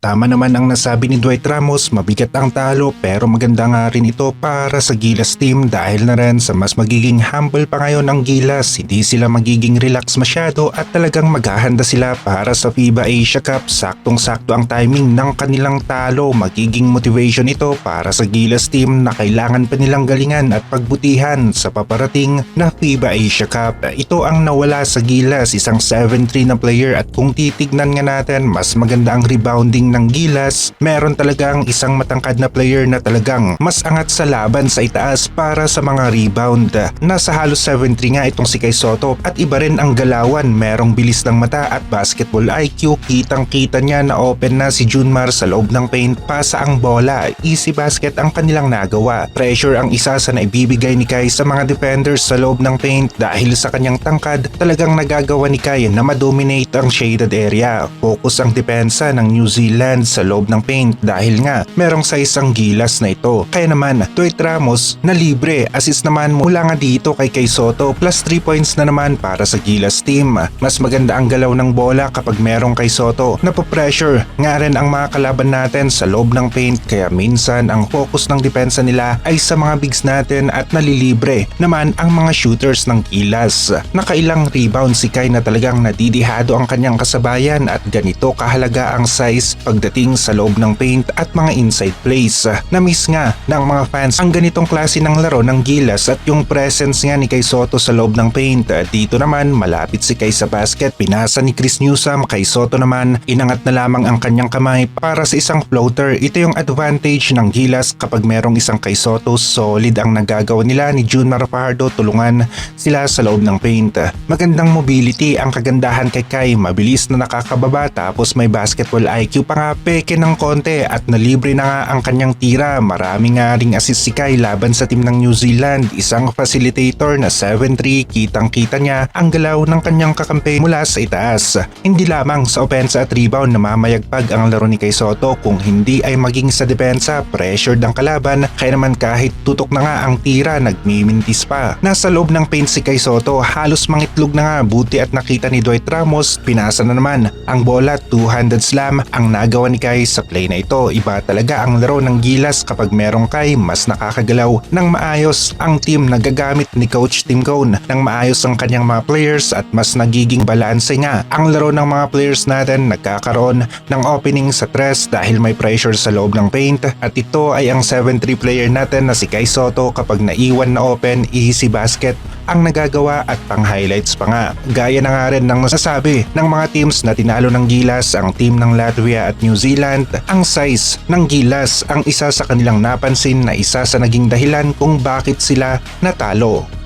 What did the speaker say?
Tama naman ang nasabi ni Dwight Ramos, mabigat ang talo pero maganda nga rin ito para sa Gilas team dahil na rin sa mas magiging humble pa ngayon ang Gilas. Hindi sila magiging relax masyado at talagang maghahanda sila para sa FIBA Asia Cup. Saktong-sakto ang timing ng kanilang talo. Magiging motivation ito para sa Gilas team na kailangan pa nilang galingan at pagbutihan sa paparating na FIBA Asia Cup. Ito ang nawala sa Gilas, isang 7-3 na player at kung titignan nga natin, mas maganda ang rebounding ng Gilas. Meron talagang isang matangkad na player na talagang mas angat sa laban sa itaas para sa mga rebound. Nasa halos 7-3 nga itong si Kai Soto at iba rin ang galawan. Merong bilis ng mata at basketball IQ. Kitang kita niya na open na si Junmar sa loob ng paint. Pasa ang bola. Easy basket ang kanilang nagawa. Pressure ang isa sa naibibigay ni Kai sa mga defenders sa loob ng paint dahil sa kanyang tangkad talagang nagagawa ni Kai na madominate ang shaded area. Focus ang depensa ng New Zealand sa loob ng paint dahil nga merong size ang gilas na ito. Kaya naman, Dwight Ramos na libre. Assist naman mula nga dito kay Kay Soto plus 3 points na naman para sa gilas team. Mas maganda ang galaw ng bola kapag merong Kay Soto. Napo-pressure nga rin ang mga kalaban natin sa loob ng paint kaya minsan ang focus ng depensa nila ay sa mga bigs natin at nalilibre naman ang mga shooters ng gilas. Nakailang rebound si Kai na talagang nadidihado ang kanyang kasabayan at ganito kahalaga ang size pagdating sa loob ng paint at mga inside plays. Na-miss nga ng mga fans ang ganitong klase ng laro ng Gilas at yung presence nga ni Kay Soto sa loob ng paint. Dito naman malapit si Kay sa basket, pinasa ni Chris Newsom, Kay Soto naman inangat na lamang ang kanyang kamay para sa isang floater. Ito yung advantage ng Gilas kapag merong isang Kay Soto, solid ang nagagawa nila ni June Marapardo tulungan sila sa loob ng paint. Magandang mobility ang kagandahan kay Kai, mabilis na nakakababa tapos may basketball IQ pa nga peke ng konti at nalibre na nga ang kanyang tira. Marami nga ring assist si Kai laban sa team ng New Zealand. Isang facilitator na 7-3, kitang kita niya ang galaw ng kanyang kakampi mula sa itaas. Hindi lamang sa opensa at rebound na mamayagpag ang laro ni Kai Soto kung hindi ay maging sa depensa, pressured ang kalaban kaya naman kahit tutok na nga ang tira nagmimintis pa. Nasa loob ng paint si Kai Soto halos mangitlog na nga buti at nakita ni Dwight Ramos pinasa na naman ang bola two-handed slam ang nagawa ni Kai sa play na ito. Iba talaga ang laro ng Gilas kapag merong Kai mas nakakagalaw ng maayos ang team na gagamit ni Coach Tim Cone. Ng maayos ang kanyang mga players at mas nagiging balanse nga ang laro ng mga players natin nagkakaroon ng opening sa tres dahil may pressure sa loob ng paint. At ito ay ang 7-3 player natin na si Kai Soto kapag naiwan na open easy basket ang nagagawa at pang highlights pa nga. Gaya na nga rin ng nasasabi ng mga teams na tinalo ng Gilas ang team ng Latvia at New Zealand, ang size ng Gilas ang isa sa kanilang napansin na isa sa naging dahilan kung bakit sila natalo.